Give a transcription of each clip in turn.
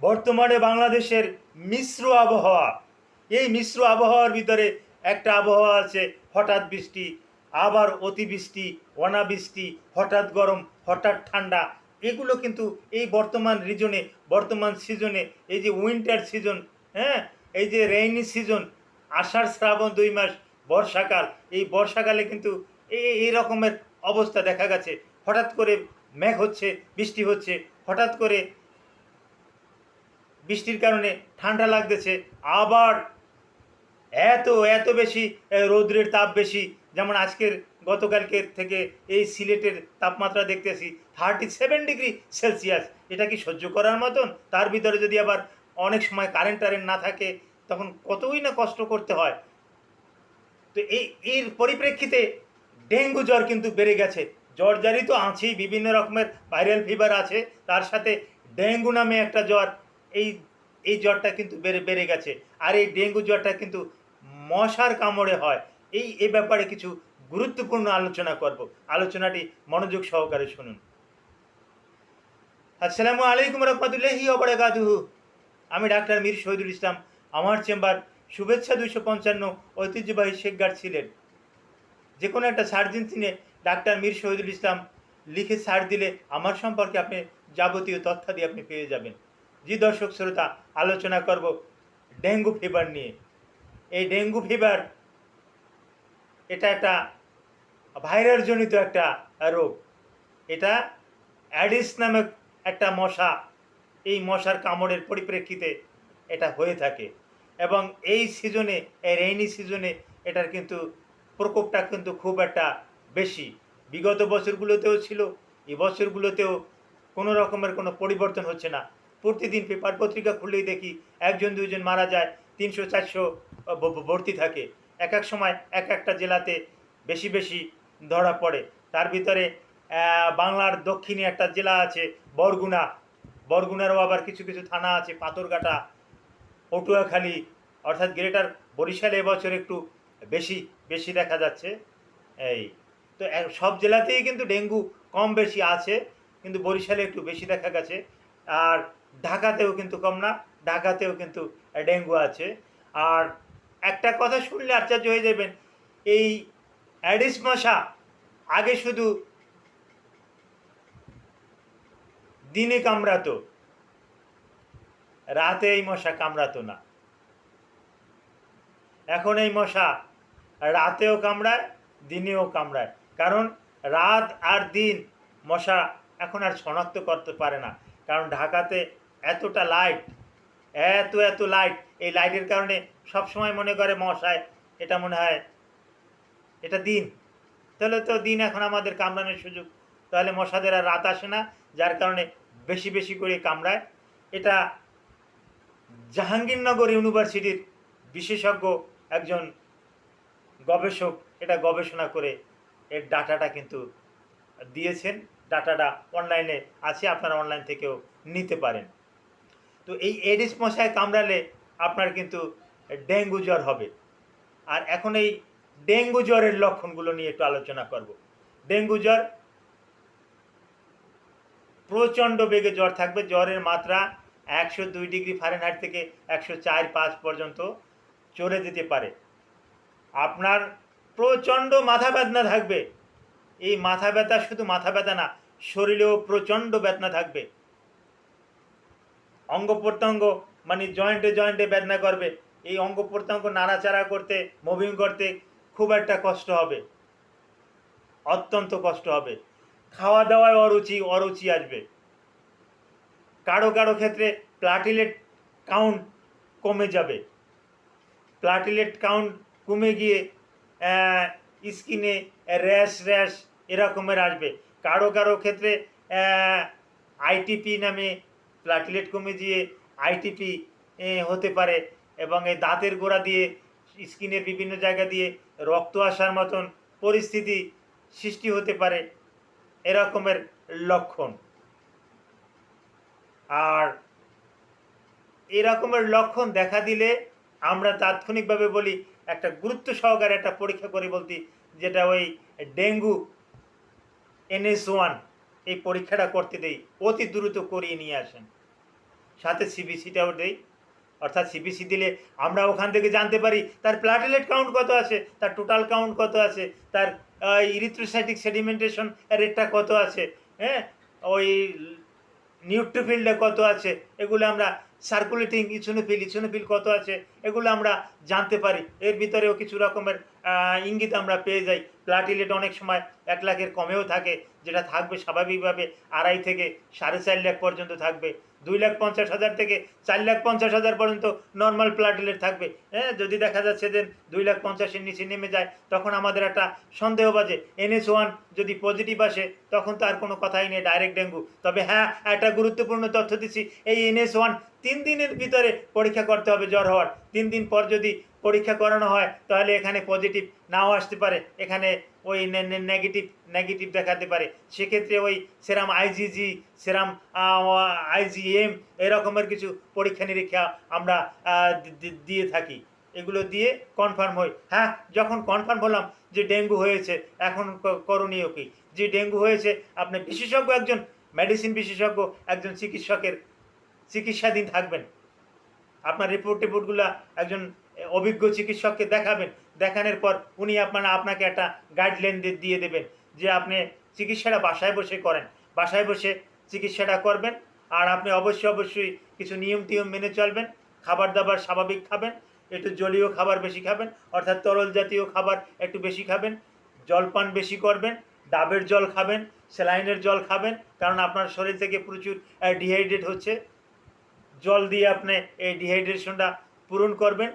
বর্তমানে বাংলাদেশের মিশ্র আবহাওয়া। এই মিশ্র আবহাওয়ার ভিতরে একটা আবহাওয়া আছে, হঠাৎ বৃষ্টি, আবার অতিবৃষ্টি, অনাবৃষ্টি, হঠাৎ গরম, হঠাৎ ঠান্ডা। এগুলো কিন্তু এই বর্তমান রিজনে বর্তমান সিজনে এই যে উইন্টার সিজন হ্যাঁ এই যে রেইনি সিজন আষাঢ়, শ্রাবণ দুই মাস, বর্ষাকাল, এই বর্ষাকালে কিন্তু এই এই রকমের অবস্থা দেখা গেছে। হঠাৎ করে মেঘ হচ্ছে, বৃষ্টি হচ্ছে, হঠাৎ করে বৃষ্টির কারণে ঠান্ডা লাগতেছে, আবার এত এত বেশি রৌদ্রের তাপ বেশি, যেমন আজকের, গতকালকের থেকে এই সিলেটের তাপমাত্রা দেখতেছি থার্টি সেভেন ডিগ্রি সেলসিয়াস এটা কি সহ্য করার মতন? তার ভিতরে যদি আবার অনেক সময় কারেন্ট টারেন্ট না থাকে, তখন কতই না কষ্ট করতে হয়। তো এই, এর পরিপ্রেক্ষিতে ডেঙ্গু জ্বর কিন্তু বেড়ে গেছে। জ্বর জারি তো আছেই বিভিন্ন রকমের ভাইরাল ফিভার আছে। তার সাথে ডেঙ্গু নামে একটা জ্বর এই এই জ্বরটা কিন্তু বেড়ে বেড়ে গেছে। আর এই ডেঙ্গু জ্বরটা কিন্তু মশার কামড়ে হয়। এই, এ ব্যাপারে কিছু গুরুত্বপূর্ণ আলোচনা করব। আলোচনাটি মনোযোগ সহকারে শুনুন। আসসালামু আলাইকুম রহমতুল্লাহি ওবরাকাতুহু আমি ডাক্তার মীর শহীদুল ইসলাম। আমার চেম্বার শুভেচ্ছা দুইশো পঞ্চান্ন ঐতিহ্যবাহী শেখগার ছিলেন। যে কোনো একটা সার্জেন্সি নিয়ে ডাক্তার মীর শহীদুল ইসলাম লিখে সার দিলে আমার সম্পর্কে আপনি যাবতীয় তথ্যাদি আপনি পেয়ে যাবেন। জি দর্শক শ্রোতা, আলোচনা করব ডেঙ্গু ফিভার নিয়ে। এই ডেঙ্গু ফিভার এটা একটা ভাইরাস জনিত একটা রোগ। এটা অ্যাডিস নামক একটা মশা, এই মশার কামড়ের পরিপ্রেক্ষিতে এটা হয়ে থাকে। এবং এই সিজনে এই রেইনি সিজনে এটার কিন্তু প্রকোপটা কিন্তু খুব একটা বেশি। বিগত বছরগুলোতেও ছিল, এই বছরগুলোতেও কোনো রকমের কোনো পরিবর্তন হচ্ছে না। প্রতিদিন পেপার পত্রিকা খুললেই দেখি একজন দুজন মারা যায়, তিনশো, চারশো ভর্তি থাকে। এক এক সময় এক একটা জেলাতে বেশি বেশি ধরা পড়ে। তার ভিতরে বাংলার দক্ষিণে একটা জেলা আছে, বরগুনা। বরগুনারও আবার কিছু কিছু থানা আছে, পাথরঘাটা, পটুয়াখালী। অর্থাৎ গ্রেটার বরিশালে এবছর একটু বেশি বেশি দেখা যাচ্ছে। এই, তো সব জেলাতেই কিন্তু ডেঙ্গু কম বেশি আছে, কিন্তু বরিশালে একটু বেশি দেখা গেছে। আর ঢাকাতেও কিন্তু কম না, ঢাকাতেও কিন্তু ডেঙ্গু আছে। আর একটা কথা শুনলে আশ্চর্য হয়ে যাবেন, এই অ্যাডিস মশা আগে শুধু দিনে কামড়াতো, রাতে এই মশা কামড়াতো না। এখন এই মশা রাতেও কামড়ায়, দিনেও কামড়ায়। কারণ রাত আর দিন মশা এখন আর শনাক্ত করতে পারে না। কারণ ঢাকাতে এতটা লাইট এত এত লাইট এই লাইটের কারণে সব সময় মনে করে মশায় এটা মনে হয় এটা দিন। তাহলে তো দিন এখন আমাদের কামড়ানোর সুযোগ। তাহলে মশাদের আর রাত আসে না, যার কারণে বেশি বেশি করে কামড়ায়। এটা জাহাঙ্গীরনগর ইউনিভার্সিটির বিশেষজ্ঞ একজন গবেষক এটা গবেষণা করে এর ডাটাটা কিন্তু দিয়েছেন। ডাটাটা অনলাইনে আছে, আপনারা অনলাইন থেকেও নিতে পারেন। তো এই এডিস মশায় কামড়ালে আপনার কিন্তু ডেঙ্গু জ্বর হবে। আর এখন এই ডেঙ্গু জ্বরের লক্ষণগুলো নিয়ে একটু আলোচনা করব। ডেঙ্গু জ্বর প্রচণ্ড বেগে জ্বর থাকবে, জ্বরের মাত্রা একশো দুই ডিগ্রি ফারেনহাইট থেকে একশো চার পাঁচ পর্যন্ত চলে যেতে পারে। আপনার প্রচণ্ড মাথা বেদনা থাকবে এই মাথা ব্যথা শুধু মাথা ব্যথা না, শরীরেও প্রচণ্ড বেদনা থাকবে। অঙ্গ প্রত্যঙ্গ মানে জয়েন্টে জয়েন্টে বেদনা করবে। এই অঙ্গ প্রত্যঙ্গ নাড়াচাড়া করতে মুভিং করতে খুব একটা কষ্ট হবে। অত্যন্ত কষ্ট হবে। খাওয়া দাওয়ায় অরুচি অরুচি আসবে। কারও কারও ক্ষেত্রে প্লাটিলেট কাউন্ট কমে যাবে। প্লাটিলেট কাউন্ট কমে গিয়ে স্কিনে র্যাশ র্যাশ এরকমের আসবে। কারও কারও ক্ষেত্রে আইটিপি নামে প্লাটিলেট কমে গিয়ে আইটিপি হতে পারে এবং এই দাঁতের গোড়া দিয়ে, স্কিনের বিভিন্ন জায়গা দিয়ে রক্ত আসার মতন পরিস্থিতি সৃষ্টি হতে পারে এরকমের লক্ষণ। আর এরকমের লক্ষণ দেখা দিলে আমরা তাৎক্ষণিকভাবে বলি, একটা গুরুত্ব সহকারে একটা পরীক্ষা করে বলতি, যেটা ওই ডেঙ্গু এনএস ওয়ান এই পরীক্ষাটা করতে দেই, অতি দ্রুত করিয়ে নিয়ে আসেন। সাথে সিবিসিটাও দেই, অর্থাৎ সিবিসি দিলে আমরা ওখান থেকে জানতে পারি তার প্লাটেলেট কাউন্ট কত আছে, তার টোটাল কাউন্ট কত আছে, তার ইরিথ্রোসাইটিক সেডিমেন্টেশন রেটটা কত আছে হ্যাঁ? ওই নিউট্রিফিল্ডে কত আছে, এগুলো আমরা সার্কুলেটিং ইচুনোফিল ইচুনোফিল কত আছে, এগুলো আমরা জানতে পারি। এর ভিতরেও কিছু রকমের ইঙ্গিত আমরা পেয়ে যাই। প্লাটিলেট অনেক সময় এক লাখের কমেও থাকে, যেটা থাকবে স্বাভাবিকভাবে আড়াই থেকে সাড়ে চার লাখ পর্যন্ত থাকবে। দুই লাখ পঞ্চাশ হাজার থেকে চার লাখ পঞ্চাশ হাজার পর্যন্ত নর্মাল প্লাটিলেট থাকবে। হ্যাঁ যদি দেখা যাচ্ছে যে দুই লাখ পঞ্চাশের নিচে নেমে যায়, তখন আমাদের একটা সন্দেহ বাজে। এনএস ওয়ান যদি পজিটিভ আসে, তখন তো আর কোনো কথাই নেই ডাইরেক্ট ডেঙ্গু। তবে হ্যাঁ একটা গুরুত্বপূর্ণ তথ্য দিচ্ছি, এই এনএস ওয়ান তিন দিনের ভিতরে পরীক্ষা করতে হবে জ্বর হওয়ার। তিন দিন পর যদি পরীক্ষা করানো হয়, তাহলে এখানে পজিটিভ নাও আসতে পারে। এখানে ওই নেগেটিভ নেগেটিভ দেখাতে পারে। সেক্ষেত্রে ওই সেরাম আইজিজি সেরাম আইজিএম এরকমের কিছু পরীক্ষা নিরীক্ষা আমরা দিয়ে থাকি। এগুলো দিয়ে কনফার্ম হই। হ্যাঁ যখন কনফার্ম হলাম যে ডেঙ্গু হয়েছে, এখন করণীয় কি? যে ডেঙ্গু হয়েছে, আপনি বিশেষজ্ঞ একজন মেডিসিন বিশেষজ্ঞ একজন চিকিৎসকের চিকিৎসাধীন থাকবেন। আপনার রিপোর্ট টিপোর্টগুলো একজন অভিজ্ঞ চিকিৎসককে দেখাবেন। দেখানোর পর উনি আপনার, আপনাকে একটা গাইডলাইন দিয়ে দেবেন যে আপনি চিকিৎসাটা বাসায় বসে করেন। বাসায় বসে চিকিৎসাটা করবেন আর আপনি অবশ্যই অবশ্যই কিছু নিয়ম, টিয়ম মেনে চলবেন। খাবার দাবার স্বাভাবিক খাবেন, একটু জলীয় খাবার বেশি খাবেন, অর্থাৎ তরল জাতীয় খাবার একটু বেশি খাবেন, জলপান বেশি করবেন, ডাবের জল খাবেন, স্যালাইনের জল খাবেন, কারণ আপনার শরীর থেকে প্রচুর ডিহাইড্রেট হচ্ছে। জল দিয়ে আপনি এই ডিহাইড্রেশনটা পূরণ করবেন।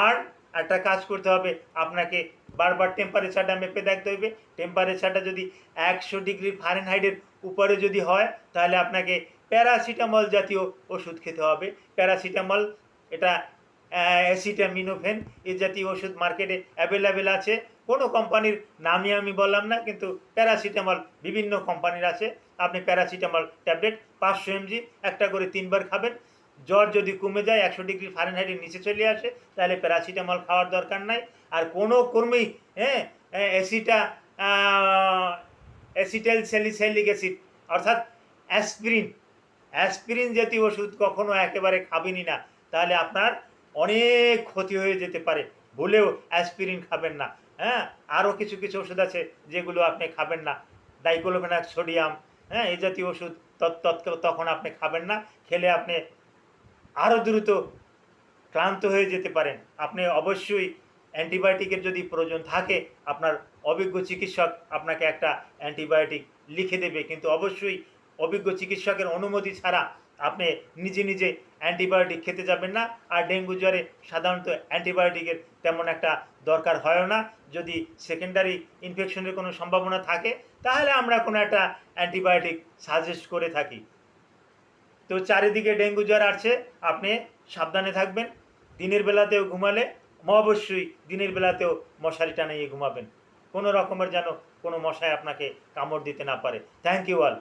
আর একটা কাজ করতে হবে, আপনাকে বারবার টেম্পারেচারটা মেপে দেখতে হবে টেম্পারেচারটা যদি একশো ডিগ্রি ফারেনহাইটের উপরে যদি হয়, তাহলে আপনাকে প্যারাসিটামল জাতীয় ওষুধ খেতে হবে। প্যারাসিটামল এটা অ্যাসিটামিনোফেন এই জাতীয় ওষুধ মার্কেটে অ্যাভেলেবেল আছে। কোনো কোম্পানির নামই আমি বললাম না, কিন্তু প্যারাসিটামল বিভিন্ন কোম্পানির আছে। আপনি প্যারাসিটামল ট্যাবলেট পাঁচশো এমজি একটা করে তিনবার খাবেন। জ্বর যদি কমে যায়, একশো ডিগ্রি ফারেনহাইটের নিচে চলে আসে, তাহলে প্যারাসিটামল খাওয়ার দরকার নাই। আর কোনো কর্মী হ্যাঁ অ্যাসিটা অ্যাসিটাইল স্যালিসাইলিক অ্যাসিড অর্থাৎ অ্যাসপিরিন অ্যাসপিরিন জাতীয় ওষুধ কখনো একেবারে খাবেনই না। তাহলে আপনার অনেক ক্ষতি হয়ে যেতে পারে। ভুলেও অ্যাসপিরিন খাবেন না। হ্যাঁ আরও কিছু কিছু ওষুধ আছে যেগুলো আপনি খাবেন না। ডাইক্লোফেনাক সোডিয়াম হ্যাঁ এই জাতীয় ওষুধ তৎ- তখন আপনি খাবেন না। খেলে আপনি আরও দ্রুত ক্লান্ত হয়ে যেতে পারেন। আপনি অবশ্যই অ্যান্টিবায়োটিকের যদি প্রয়োজন থাকে, আপনার অভিজ্ঞ চিকিৎসক আপনাকে একটা অ্যান্টিবায়োটিক লিখে দেবে। কিন্তু অবশ্যই অভিজ্ঞ চিকিৎসকের অনুমতি ছাড়া আপনি নিজে নিজে অ্যান্টিবায়োটিক খেতে যাবেন না। আর ডেঙ্গু জ্বরে সাধারণত অ্যান্টিবায়োটিকের তেমন একটা দরকার হয় না। যদি সেকেন্ডারি ইনফেকশনের কোনো সম্ভাবনা থাকে, তাহলে আমরা কোনো একটা অ্যান্টিবায়োটিক সাজেস্ট করে থাকি। তো চারিদিকে ডেঙ্গু জ্বর আসছে, আপনি সাবধানে থাকবেন। দিনের বেলাতেও ঘুমালে, অবশ্যই দিনের বেলাতেও মশারি টানিয়ে ঘুমাবেন। কোনো রকমের যেন কোনো মশায় আপনাকে কামড় দিতে না পারে। Thank you all